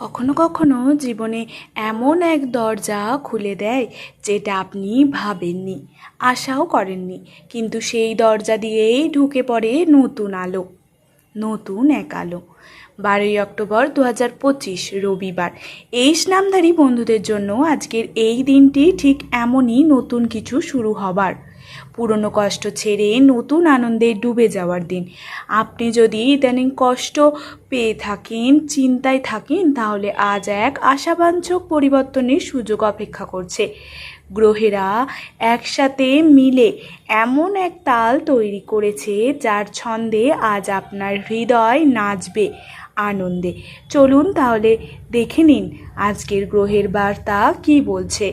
কখনো কখনো জীবনে এমন এক দরজা খুলে দেয় যেটা আপনি ভাবেননি, আশাও করেননি। কিন্তু সেই দরজা দিয়েই ঢুকে পড়ে নতুন আলো, নতুন এক আলো। বারোই অক্টোবর দু হাজার পঁচিশ রবিবার। এই নামধারী বন্ধুদের জন্য আজকের এই দিনটি ঠিক এমনই নতুন কিছু শুরু হবার। পুরনো কষ্ট ছেড়ে নতুন আনন্দে ডুবে যাওয়ার দিন। আপনি যদি ইদানিং কষ্ট পেয়ে থাকেন, চিন্তায় থাকেন, তাহলে আজ এক আশাবাঞ্ছক পরিবর্তনের সুযোগ অপেক্ষা করছে। গ্রহেরা একসাথে মিলে এমন এক তাল তৈরি করেছে, যার ছন্দে আজ আপনার হৃদয় নাচবে আনন্দে। চলুন তাহলে দেখে নিন আজকের গ্রহের বার্তা কি বলছে।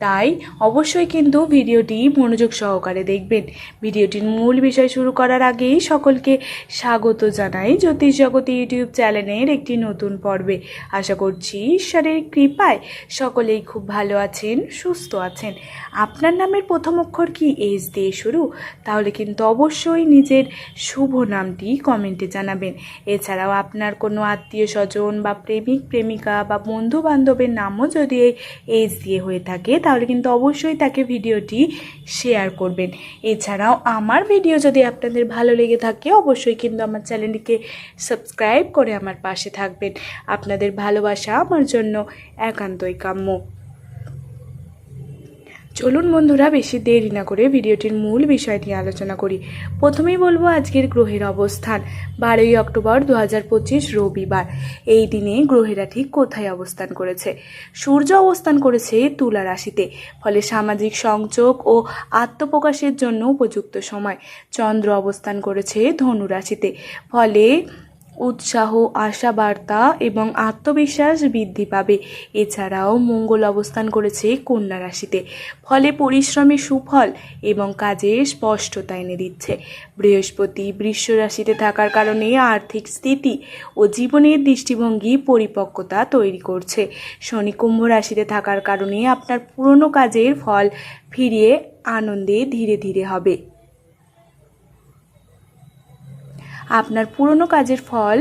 তাই অবশ্যই কিন্তু ভিডিওটি মনোযোগ সহকারে দেখবেন। ভিডিওটির মূল বিষয় শুরু করার আগেই সকলকে স্বাগত জানাই জ্যোতিষ জগতি ইউটিউব চ্যানেলের একটি নতুন পর্বে। আশা করছি ঈশ্বরের কৃপায় সকলেই খুব ভালো আছেন, সুস্থ আছেন। আপনার নামের প্রথম অক্ষর কি এস দিয়ে শুরু? তাহলে কিন্তু অবশ্যই নিজের শুভ নামটি কমেন্টে জানাবেন। এছাড়াও আপনার কোনো আত্মীয় স্বজন বা প্রেমিক, প্রেমিকা বা বন্ধু বান্ধবের নামও যদি এই এজ দিয়ে হয়ে থাকে তাহলে কিন্তু অবশ্যই তাকে ভিডিওটি শেয়ার করবেন। এছাড়াও আমার ভিডিও যদি আপনাদের ভালো লেগে থাকে, অবশ্যই কিন্তু আমার চ্যানেলটিকে সাবস্ক্রাইব করে আমার পাশে থাকবেন। আপনাদের ভালোবাসা আমার জন্য একান্তই কাম্য। চলুন বন্ধুরা, বেশি দেরি না করে ভিডিওটির মূল বিষয় নিয়ে আলোচনা করি। প্রথমেই বলব আজকের গ্রহের অবস্থান, বারোই অক্টোবর দু হাজার পঁচিশ রবিবার। এই দিনে গ্রহেরা ঠিক কোথায় অবস্থান করেছে? সূর্য অবস্থান করেছে তুলা রাশিতে, ফলে সামাজিক সংযোগ ও আত্মপ্রকাশের জন্য উপযুক্ত সময়। চন্দ্র অবস্থান করেছে ধনু রাশিতে, ফলে উৎসাহ, আশাবার্তা এবং আত্মবিশ্বাস বৃদ্ধি পাবে। এছাড়াও মঙ্গল অবস্থান করেছে কন্যা রাশিতে। ফলে পরিশ্রমে সুফল এবং কাজে স্পষ্টতা এনে দিচ্ছে। বৃহস্পতি বৃষ রাশিতে থাকার কারণে আর্থিক স্থিতি ও জীবনের দৃষ্টিভঙ্গি পরিপক্কতা তৈরি করছে। শনি কুম্ভ রাশিতে থাকার কারণে আপনার পুরনো কাজের ফল ফিরিয়ে আনন্দে ধীরে ধীরে হবে। আপনার পুরনো কাজের ফল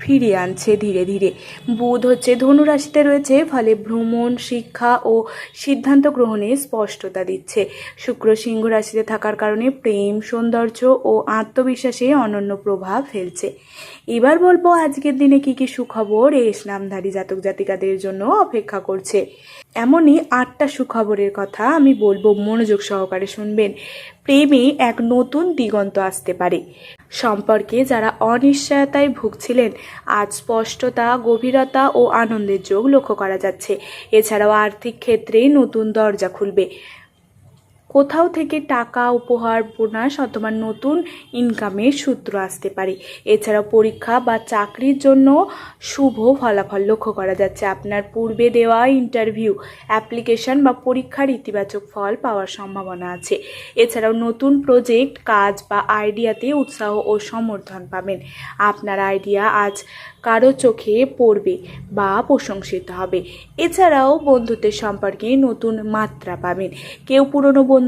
ফিরিয়ে আনছে ধীরে ধীরে। বুধ হচ্ছে ধনুরাশিতে রয়েছে, ফলে ভ্রমণ, শিক্ষা ও সিদ্ধান্ত গ্রহণে স্পষ্টতা দিচ্ছে। শুক্র সিংহ রাশিতে থাকার কারণে প্রেম, সৌন্দর্য ও আত্মবিশ্বাসে অনন্য প্রভাব ফেলছে। এবার বলব আজকের দিনে কি কি সুখবর এই নামধারী জাতক জাতিকাদের জন্য অপেক্ষা করছে। এমনই আটটা সুখবরের কথা আমি বলব, মনোযোগ সহকারে শুনবেন। প্রেমে এক নতুন দিগন্ত আসতে পারে। সম্পর্কে যারা অনিশ্চয়তায় ভুগছিলেন, আজ স্পষ্টতা, গভীরতা ও আনন্দের যোগ লক্ষ্য করা যাচ্ছে। এছাড়াও আর্থিক ক্ষেত্রে নতুন দরজা খুলবে। কোথাও থেকে টাকা, উপহার বোনাস অথবা নতুন ইনকামের সূত্র আসতে পারে। এছাড়াও পরীক্ষা বা চাকরির জন্য শুভ ফলাফল লক্ষ্য করা যাচ্ছে। আপনার পূর্বে দেওয়া ইন্টারভিউ অ্যাপ্লিকেশন বা পরীক্ষার ইতিবাচক ফল পাওয়ার সম্ভাবনা আছে। এছাড়াও নতুন প্রজেক্ট কাজ বা আইডিয়াতে উৎসাহ ও সমর্থন পাবেন। আপনার আইডিয়া আজ কারও চোখে পড়বে বা প্রশংসিত হবে। এছাড়াও বন্ধুত্বের সম্পর্কে নতুন মাত্রা পাবেন। কেউ পুরনো বন্ধু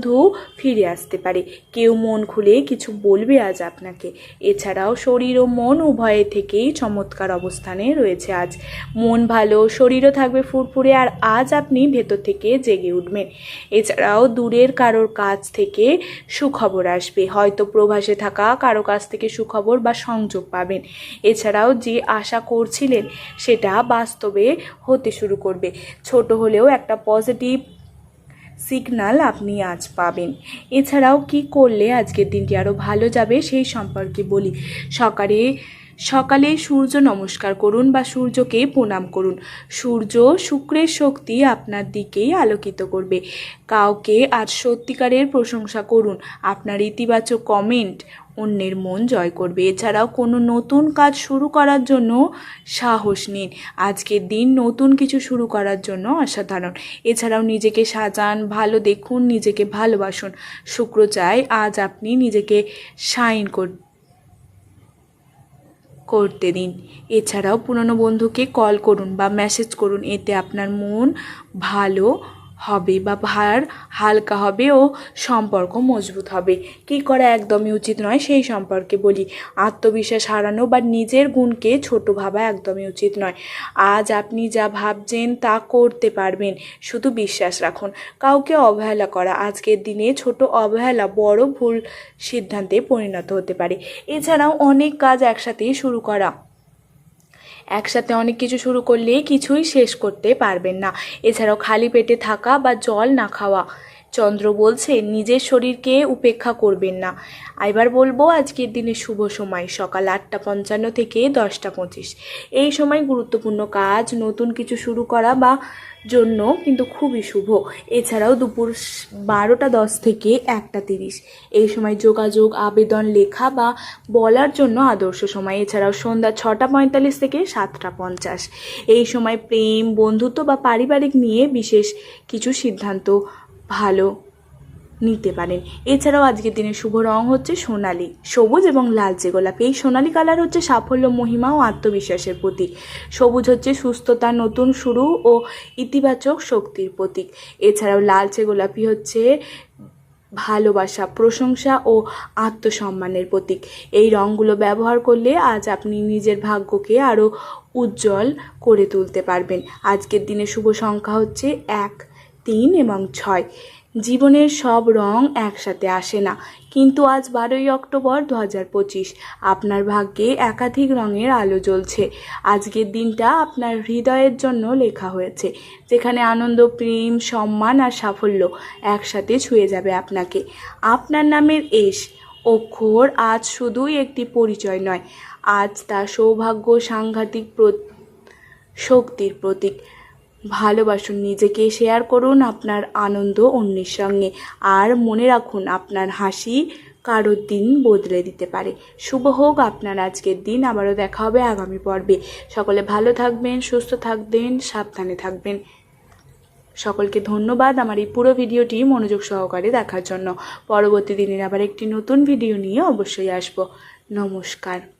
ফিরে আসতে পারে। কেউ মন খুলে কিছু বলবে আজ আপনাকে। এছাড়াও শরীর ও মন উভয়ে থেকেই চমৎকার অবস্থানে রয়েছে আজ। মন ভালো, শরীরও থাকবে ফুরফুরে আর আজ আপনি ভেতর থেকে জেগে উঠবেন। এছাড়াও দূরের কারোর কাছ থেকে সুখবর আসবে। হয়তো প্রভাসে থাকা কারও কাছ থেকে সুখবর বা সংযোগ পাবেন। এছাড়াও যে আশা করছিলেন সেটা বাস্তবে হতে শুরু করবে। ছোট হলেও একটা পজিটিভ সিগনাল আপনি আজ পাবেন। এছাড়াও কি করলে আজকের দিনটি আরও ভালো যাবে সেই সম্পর্কে বলি। সকালে সকালে সূর্য নমস্কার করুন বা সূর্যকে প্রণাম করুন। সূর্য শুক্রের শক্তি আপনার দিকেই আলোকিত করবে। কাউকে আজ সত্যিকারের প্রশংসা করুন। আপনার ইতিবাচক কমেন্ট অন্যের মন জয় করবে। এছাড়াও কোনো নতুন কাজ শুরু করার জন্য সাহস নিন। আজকের দিন নতুন কিছু শুরু করার জন্য অসাধারণ। এছাড়াও নিজেকে সাজান, ভালো দেখুন, নিজেকে ভালোবাসুন। শুক্র চায় আজ আপনি নিজেকে সাইন কর করতে দিন। এছাড়াও পুরনো বন্ধুকে কল করুন বা মেসেজ করুন এতে আপনার মন ভালো হবে বা ভার হালকা হবে ও সম্পর্ক মজবুত হবে। কি করা একদমই উচিত নয়, সেই সম্পর্কে বলি। আত্মবিশ্বাস হারানো বা নিজের গুণকে ছোট ভাবা একদমই উচিত নয়। আজ আপনি যা ভাবছেন তা করতে পারবেন, শুধু বিশ্বাস রাখুন। কাউকে অবহেলা করা, আজকের দিনে ছোট অবহেলা বড় ভুল সিদ্ধান্তে পরিণত হতে পারে। এছাড়াও অনেক কাজ একসাথে শুরু করা। একসাথে অনেক কিছু শুরু করলে কিছুই শেষ করতে পারবেন না। এছাড়াও খালি পেটে থাকা বা জল না খাওয়া চন্দ্র বলছে, নিজের শরীরকে উপেক্ষা করবেন না। এবার বলব, আজকের দিনে শুভ সময়, সকাল আটটা পঞ্চান্ন থেকে দশটা পঁচিশ। এই সময় গুরুত্বপূর্ণ কাজ, নতুন কিছু শুরু করা বা জন্য কিন্তু খুবই শুভ। এছাড়াও দুপুর বারোটা দশ থেকে একটা তিরিশ। এই সময় যোগাযোগ, আবেদন, লেখা বা বলার জন্য আদর্শ সময়। এছাড়াও সন্ধ্যা ছটা পঁয়তাল্লিশ থেকে সাতটা পঞ্চাশ। এই সময় প্রেম, বন্ধুত্ব বা পারিবারিক নিয়ে বিশেষ কিছু সিদ্ধান্ত ভালো নিতে পারেন। এছাড়াও আজকের দিনের শুভ রং হচ্ছে সোনালি। সবুজ এবং লালচে গোলাপি। এই সোনালি কালার হচ্ছে সাফল্য, মহিমা ও আত্মবিশ্বাসের প্রতীক। সবুজ হচ্ছে সুস্থতা নতুন শুরু ও ইতিবাচক শক্তির প্রতীক। এছাড়াও লালচে গোলাপি হচ্ছে ভালোবাসা, প্রশংসা ও আত্মসম্মানের প্রতীক। এই রঙগুলো ব্যবহার করলে আজ আপনি নিজের ভাগ্যকে আরও উজ্জ্বল করে তুলতে পারবেন। আজকের দিনে শুভ সংখ্যা হচ্ছে এক। তিন এবং ছয়। জীবনের সব রং একসাথে আসে না। কিন্তু আজ বারোই অক্টোবর দু হাজার পঁচিশ। আপনার ভাগ্যে একাধিক রঙের আলো জ্বলছে। আজকের দিনটা আপনার হৃদয়ের জন্য লেখা হয়েছে, যেখানে আনন্দ, প্রেম, সম্মান আর সাফল্য একসাথে ছুঁয়ে যাবে আপনাকে। আপনার নামের এস। অক্ষর আজ শুধুই একটি পরিচয় নয়, আজ তা সৌভাগ্য সাংঘাতিক শক্তির প্রতীক। ভালোবাসুন, নিজেকে শেয়ার করুন আপনার আনন্দ অন্যের সঙ্গে আর মনে রাখুন আপনার হাসি কারোর দিন বদলে দিতে পারে। শুভ হোক আপনার আজকের দিন, আবারও দেখা হবে আগামী পর্বে। সকলে ভালো থাকবেন, সুস্থ থাকবেন, সাবধানে থাকবেন। সকলকে ধন্যবাদ আমার এই পুরো ভিডিওটি মনোযোগ সহকারে দেখার জন্য। পরবর্তী দিনের আবার একটি নতুন ভিডিও নিয়ে অবশ্যই আসব। নমস্কার।